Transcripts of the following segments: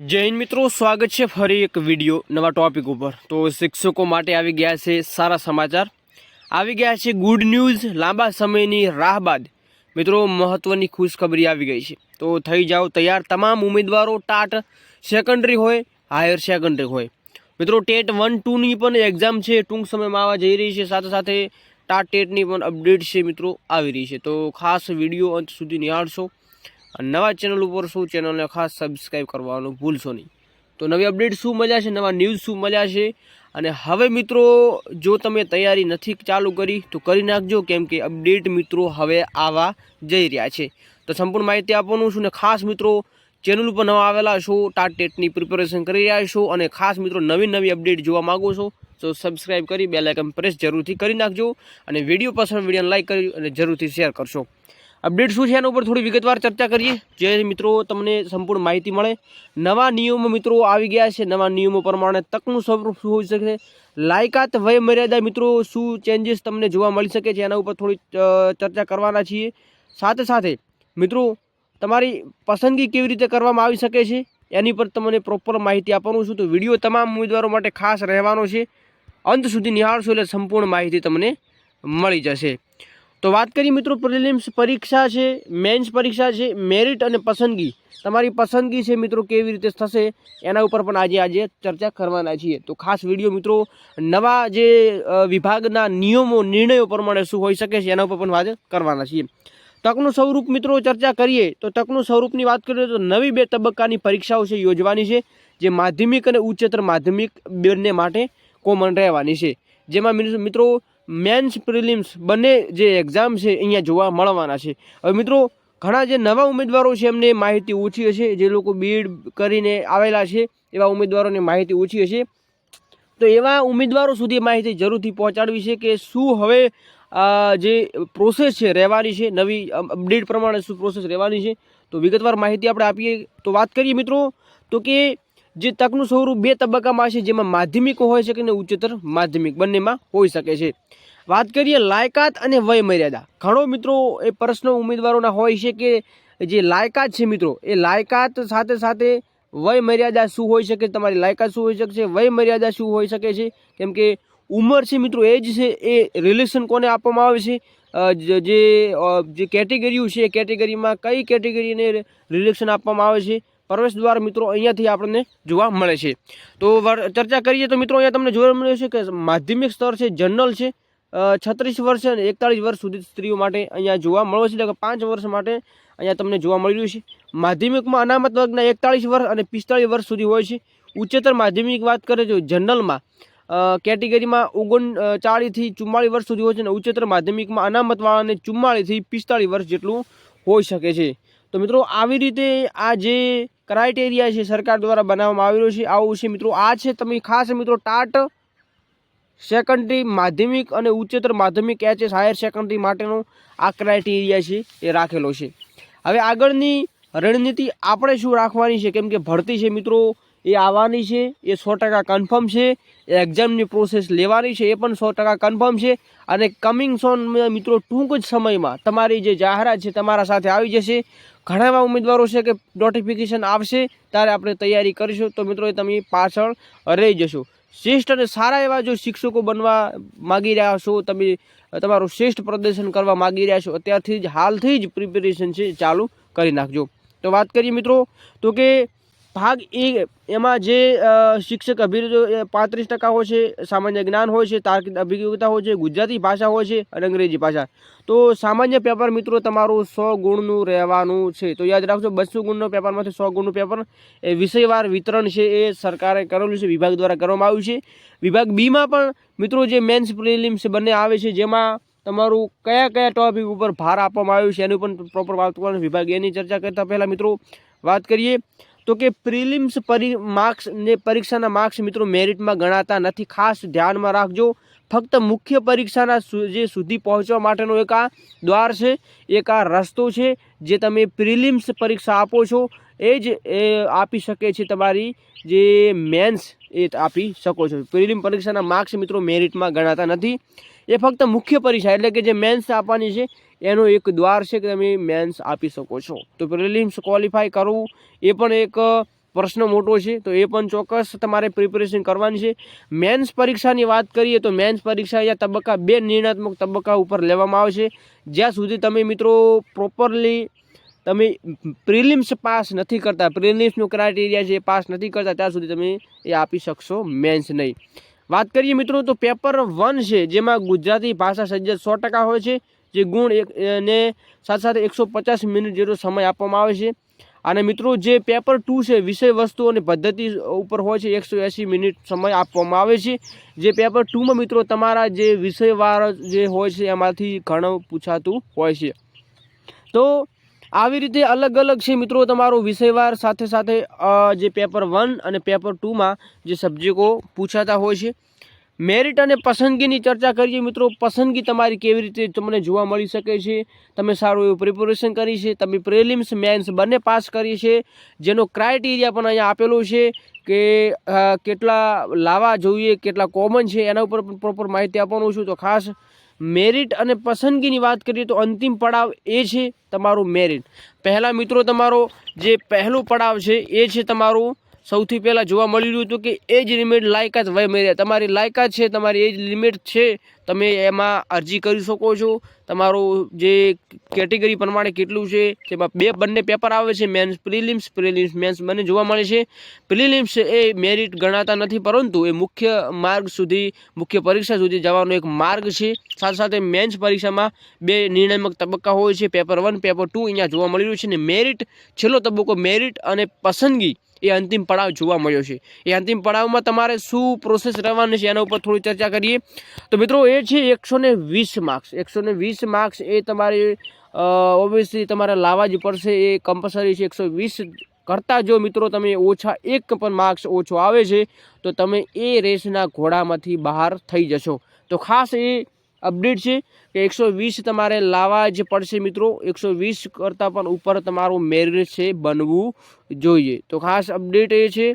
હિન્દ મિત્રો, સ્વાગત છે ફરી એક વીડિયો નવા ટોપિક ઉપર. તો શિક્ષકો માટે આવી ગયા છે સારા સમાચાર. આવી ગયા છે ગુડ ન્યૂઝ લાંબા સમયની રાહ બાદ. મિત્રો, મહત્વની ખુશખબરી આવી ગઈ છે. તો થઈ જાઓ તૈયાર તમામ ઉમેદવારો, ટાટ સેકન્ડરી હોય હાયર સેકન્ડરી હોય. મિત્રો, ટેટ વન ટુની પણ એક્ઝામ છે, ટૂંક સમયમાં આવવા જઈ રહી છે. સાથે સાથે ટાટ ટેટની પણ અપડેટ છે મિત્રો, આવી રહી છે. તો ખાસ વીડિયો અંત સુધી નિહાળશો. અને નવા ચેનલ ઉપર શું ચેનલને ખાસ સબસ્ક્રાઈબ કરવાનું ભૂલશો નહીં. તો નવી અપડેટ શું મળ્યા છે, નવા ન્યૂઝ શું મળ્યા છે? અને હવે મિત્રો, જો તમે તૈયારી નથી ચાલુ કરી, તો કરી નાખજો, કેમ કે અપડેટ મિત્રો હવે આવવા જઈ રહ્યા છે. તો સંપૂર્ણ માહિતી આપવાનું છું ને ખાસ મિત્રો ચેનલ ઉપર નવા આવેલા છો ટાટ ટેટની પ્રિપેરેશન કરી રહ્યા છો અને ખાસ મિત્રો નવી નવી અપડેટ જોવા માગો છો, તો સબસ્ક્રાઈબ કરી બે લાઇકન પ્રેસ જરૂરથી કરી નાખજો અને વીડિયો પસંદ વિડીયોને લાઇક કરી અને જરૂરથી શેર કરશો. અપડેટ શું છે એના ઉપર થોડી વિગતવાર ચર્ચા કરીએ. જે મિત્રો તમને સંપૂર્ણ માહિતી મળે. નવા નિયમો મિત્રો આવી ગયા છે. નવા નિયમો પ્રમાણે તકનું સ્વરૂપ શું હોઈ શકે? લાયકાત વય મર્યાદા મિત્રો શું ચેન્જીસ તમને જોવા મળી શકે છે? એના ઉપર થોડી ચર્ચા કરવાના છીએ. સાથે સાથે, મિત્રો, તમારી પસંદગી કેવી રીતે કરવામાં આવી શકે છે? એની પર તમને પ્રોપર માહિતી આપવાનું છું. તો વીડિયો તમામ ઉમેદવારો માટે ખાસ રહેવાનો છે. અંત સુધી નિહાળશો એટલે સંપૂર્ણ માહિતી તમને મળી જશે. તો વાત કરીએ મિત્રો પ્રિલિમ્સ પરીક્ષા છે મેન્સ પરીક્ષા છે મેરિટ અને પસંદગી. તમારી પસંદગી છે મિત્રો કેવી રીતે થશે, એના ઉપર પણ આજે આજે ચર્ચા કરવાના છીએ. તો ખાસ વીડિયો મિત્રો નવા જે વિભાગના નિયમો, નિર્ણયો પ્રમાણે શું હોઈ શકે છે, એના ઉપર પણ વાત કરવાના છીએ. તકનું સ્વરૂપ મિત્રો ચર્ચા કરીએ, તો તકનું સ્વરૂપની વાત કરીએ તો નવી બે તબક્કાની પરીક્ષાઓ છે યોજવાની છે, જે માધ્યમિક અને ઉચ્ચતર માધ્યમિક બંને માટે કોમન રહેવાની છે. જેમાં મિત્રો મેન્સ પ્રિલિમ્સ બંને જે એક્ઝામ છે અહીંયા જોવા મળવાના છે. હવે મિત્રો, ઘણા જે નવા ઉમેદવારો છે એમને માહિતી ઓછી હશે. જે લોકો બીડ કરીને આવેલા છે, એવા ઉમેદવારોને માહિતી ઓછી હશે. તો એવા ઉમેદવારો સુધી માહિતી જરૂરથી પહોંચાડવી છે કે શું હવે જે પ્રોસેસ છે રહેવાની છે, નવી અપડેટ પ્રમાણે શું પ્રોસેસ રહેવાની છે. તો વિગતવાર માહિતી આપણે આપીએ. તો વાત કરીએ મિત્રો, તો કે જે તકનું સ્વરૂપ બે તબક્કામાં છે જેમાં માધ્યમિક હોઈ શકે અને ઉચ્ચતર માધ્યમિક. બંનેમાં હોઈ શકે છે. વાત કરીએ લાયકાત અને વય મર્યાદા. ઘણો મિત્રો એ પ્રશ્નો ઉમેદવારોના હોય છે કે જે લાયકાત છે મિત્રો, એ લાયકાત સાથે સાથે વય મર્યાદા શું હોઈ શકે? તમારી લાયકાત શું હોઈ શકે છે વય મર્યાદા શું હોઈ શકે છે? કેમ કે ઉંમર છે મિત્રો એજ છે, એ રિલેશન કોને આપવામાં આવે છે? જે જે કેટેગરીઓ છે એ કેટેગરીમાં કઈ કેટેગરીને રિલેક્શન આપવામાં આવે છે? પ્રવેશ દ્વાર મિત્રો અહીંયાથી આપણને જોવા મળે છે. તો ચર્ચા કરીએ તો મિત્રો અહીંયા તમને જોવા મળે છે કે માધ્યમિક સ્તર છે, જનરલ છે છત્રીસ વર્ષ અને એકતાળીસ વર્ષ સુધી સ્ત્રીઓ માટે અહીંયા જોવા મળે છે. એટલે કે પાંચ વર્ષ માટે અહીંયા તમને જોવા મળી રહ્યું છે. માધ્યમિકમાં અનામત વર્ગના એકતાળીસ વર્ષ અને પિસ્તાળીસ વર્ષ સુધી હોય છે. ઉચ્ચતર માધ્યમિક વાત કરે તો જનરલમાં કેટેગરીમાં ઓગણ ચાળીસથી ચુમ્માળીસ વર્ષ સુધી હોય છે અને ઉચ્ચતર માધ્યમિકમાં અનામતવાળાને ચુમ્માળીસથી પિસ્તાળીસ વર્ષ જેટલું હોઈ શકે છે. તો મિત્રો, આવી રીતે આ જે ક્રાઇટેરિયા છે સરકાર દ્વારા બનાવવામાં આવેલો છે. આવું છે મિત્રો, આ છે તમે ખાસ મિત્રો ટાટ સેકન્ડરી માધ્યમિક અને ઉચ્ચતર માધ્યમિક એચએસ હાયર સેકન્ડરી માટેનો આ ક્રાઇટેરિયા છે એ રાખેલો છે. હવે આગળની રણનીતિ આપણે શું રાખવાની છે? કેમ કે ભરતી છે મિત્રો, એ આવવાની છે, એ સો ટકા કન્ફર્મ છે એક્ઝામની પ્રોસેસ લેવાની છે, એ પણ સો ટકા કન્ફર્મ છે અને કમિંગ સોન મિત્રો ટૂંક જ સમયમાં તમારી જે જાહેરાત છે તમારા સાથે આવી જશે. ઘણા એવા ઉમેદવારો છે કે નોટિફિકેશન આવશે, ત્યારે આપણે તૈયારી કરીશું. તો મિત્રો તમે પાછળ રહી જશો. શ્રેષ્ઠ અને સારા એવા જો શિક્ષકો બનવા માગી રહ્યા છો, તમે તમારું શ્રેષ્ઠ પ્રદર્શન કરવા માગી રહ્યા છો, અત્યારથી જ, હાલથી જ પ્રિપેરેશન છે ચાલુ કરી નાખજો. તો વાત કરીએ મિત્રો, તો કે ભાગ એ એમાં જે શિક્ષક અભિરુચિ પાંત્રીસ ટકા હોય છે, સામાન્ય જ્ઞાન હોય છે, તાર્કિક અભિજ્ઞતા હોય છે, ગુજરાતી ભાષા હોય છે અને અંગ્રેજી ભાષા. તો સામાન્ય પેપર મિત્રો તમારું સો ગુણનું રહેવાનું છે. તો યાદ રાખજો, બસો ગુણનો પેપરમાંથી સો ગુણનું પેપર એ વિષયવાર વિતરણ છે એ સરકારે કરેલું છે, વિભાગ દ્વારા કરવામાં આવ્યું છે. વિભાગ બીમાં પણ મિત્રો જે મેન્સ પ્રિલિમ્સ બંને આવે છે, જેમાં તમારું કયા કયા ટોપિક ઉપર ભાર આપવામાં આવ્યું છે, એનું પણ પ્રોપર વાત કરવાનું વિભાગ એની ચર્ચા કરતાં પહેલાં મિત્રો વાત કરીએ. તો કે પ્રિલિમ્સ પરી માર્ક્સ ને પરીક્ષાના માર્ક્સ મિત્રો મેરિટમાં ગણાતા નથી. ખાસ ધ્યાનમાં રાખજો. ફક્ત મુખ્ય પરીક્ષાના જે સુધી પહોંચવા માટેનો એક આ દ્વાર છે, એક આ રસ્તો છે, જે તમે પ્રિલિમ્સ પરીક્ષા આપો છો, એ જ, એ આપી શકે છે તમારી જે મેન્સ એ આપી શકો છો. પ્રિલિમ પરીક્ષાના માર્ક્સ મિત્રો મેરિટમાં ગણાતા નથી. એ ફક્ત મુખ્ય પરીક્ષા, એટલે કે જે મેન્સ આપવાની છે એનો એક દ્વાર છે કે તમે મેન્સ આપી શકો છો. તો પ્રિલિમ્સ ક્વોલિફાય કરવું એ પણ એક પ્રશ્ન મોટો છે. તો એ પણ ચોક્કસ તમારે પ્રિપેરેશન કરવાની છે. મેન્સ પરીક્ષાની વાત કરીએ તો મેન્સ પરીક્ષા અહીંયા તબક્કા બે નિર્ણાત્મક તબક્કા ઉપર લેવામાં આવશે જ્યાં સુધી તમે મિત્રો પ્રોપરલી તમે પ્રિલિમ્સ પાસ નથી કરતા, પ્રિલિમ્સનું ક્રાઇટેરિયા છે પાસ નથી કરતા, ત્યાં સુધી તમે એ આપી શકશો મેન્સ નહીં. વાત કરીએ મિત્રો તો પેપર વન છે, જેમાં ગુજરાતી ભાષા સજ્જત સો ટકા હોય છે. જે ગુણ એક ને સાથે સાથે એકસો પચાસ મિનિટ જેટલો સમય આપવામાં આવે છે. અને મિત્રો, જે પેપર ટુ છે, વિષય વસ્તુ અને પદ્ધતિ ઉપર હોય છે, એકસો એંસી મિનિટ સમય આપવામાં આવે છે. જે પેપર ટુમાં મિત્રો, તમારા જે વિષયવાર જે હોય છે, એમાંથી ઘણું પૂછાતું હોય છે. તો આવી રીતે અલગ અલગ છે મિત્રો, તમારો વિષયવાર સાથે સાથે જે પેપર વન અને પેપર ટુમાં જે સબ્જેક્ટો પૂછાતા હોય છે. મેરિટ અને પસંદગીની ચર્ચા કરીએ મિત્રો. પસંદગી તમારી કેવી રીતે તમને જોવા મળી શકે છે? તમે સારું એવું પ્રિપેરેશન કરી છે? તમે પ્રિલિમ્સ મેન્સ બંને પાસ કરી છે? જેનો ક્રાઇટેરિયા પણ અહીંયા આપેલો છે કે કેટલા લાવવા જોઈએ, કેટલા કોમન છે, એના ઉપર પણ પ્રોપર માહિતી આપવાનું છું. તો ખાસ મેરિટ અને પસંદગીની વાત કરીએ તો અંતિમ પડાવ એ છે તમારું મેરિટ. પહેલાં મિત્રો, તમારો જે પહેલું પડાવ છે એ છે તમારું સૌથી પહેલાં જોવા મળી રહ્યું હતું કે એજ લિમિટ લાયકાત વય તમારી લાયકાત છે, તમારી એજ લિમિટ છે તમે એમાં અરજી કરી શકો છો. તમારું જે કેટેગરી પ્રમાણે કેટલું છે તેમાં બે બંને પેપર આવે છે, મેન્સ પ્રિલિમ્સ પ્રિલિમ્સ મેન્સ બંને જોવા મળે છે. પ્રિલિમ્સ એ મેરિટ ગણાતા નથી, પરંતુ એ મુખ્ય માર્ગ સુધી, મુખ્ય પરીક્ષા સુધી જવાનો એક માર્ગ છે. સાથે સાથે મેન્સ પરીક્ષામાં બે નિર્ણયમક તબક્કા હોય છે. પેપર વન, પેપર ટુ અહીંયા જોવા મળી રહ્યું છે અને મેરિટ, છેલ્લો તબક્કો મેરિટ અને પસંદગી એ અંતિમ પડાવ જોવા મળ્યો છે. એ અંતિમ પડાવમાં તમારે શું પ્રોસેસ રહેવાની છે એના ઉપર થોડી ચર્ચા કરીએ. તો મિત્રો, એ છે, એકસો ને વીસ માર્ક્સ એકસો ને વીસ માર્ક્સ એ તમારે ઓબ્વિયસલી તમારે લાવવા જ પડશે. એ કમ્પલસરી છે, એકસો વીસ કરતાં જો મિત્રો તમે ઓછા એક પણ માર્ક્સ ઓછો આવે છે, તો તમે એ રેસના ઘોડામાંથી બહાર થઈ જશો. તો ખાસ એ અપડેટ છે કે એકસો વીસ તમારે લાવવા જ પડશે મિત્રો. એકસો વીસ કરતાં પણ ઉપર તમારું મેરિટ છે, બનવું જોઈએ. તો ખાસ અપડેટ એ છે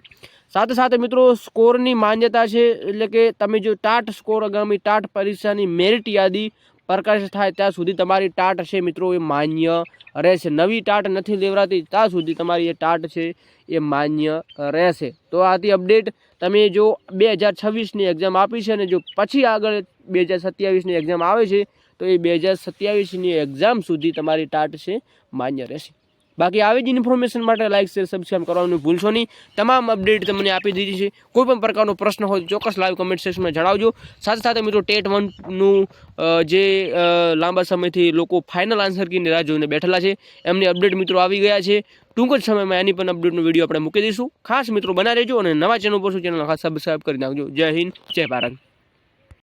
સાથે સાથે મિત્રો, સ્કોરની માન્યતા છે એટલે કે તમે જો ટાટ સ્કોર આગામી ટાટ પરીક્ષાની મેરિટ યાદી પ્રકાશિત થાય ત્યાં સુધી તમારી ટાટ છે મિત્રો, એ માન્ય રહેશે. નવી ટાટ નથી લેવરાતી ત્યાં સુધી તમારી એ ટાટ છે એ માન્ય રહેશે. તો આથી અપડેટ તમે જો બે હજાર છવ્વીસની એક્ઝામ આપી છે અને જો પછી આગળ બે હજાર સત્યાવીસની એક્ઝામ આવે છે, તો એ બે હજાર સત્યાવીસની એક્ઝામ સુધી તમારી ટાટ છે માન્ય રહેશે. બાકી આવી જ ઇન્ફોર્મેશન માટે લાઇક શેર સબસ્ક્રાઈબ કરવાનું ભૂલશો નહીં. તમામ અપડેટ તમને આપી દીધી છે. કોઈ પણ પ્રકારનો પ્રશ્ન હોય ચોક્કસ લાઈવ કમેન્ટ સેક્શનમાં જણાવજો. સાથે સાથે મિત્રો ટેટ વનનું જે લાંબા સમયથી લોકો ફાઇનલ આન્સર કીને રાહ જોઈને બેઠેલા છે, એમની અપડેટ મિત્રો આવી ગયા છે. ટૂંક જ સમયમાં એની પણ અપડેટનો વીડિયો આપણે મૂકી દઈશું. ખાસ મિત્રો બના રહેજો અને નવા ચેનલ પર શું ચેનલ ખાસ સબસ્ક્રાઈબ કરી નાખજો. જય હિન્દ, જય ભારત.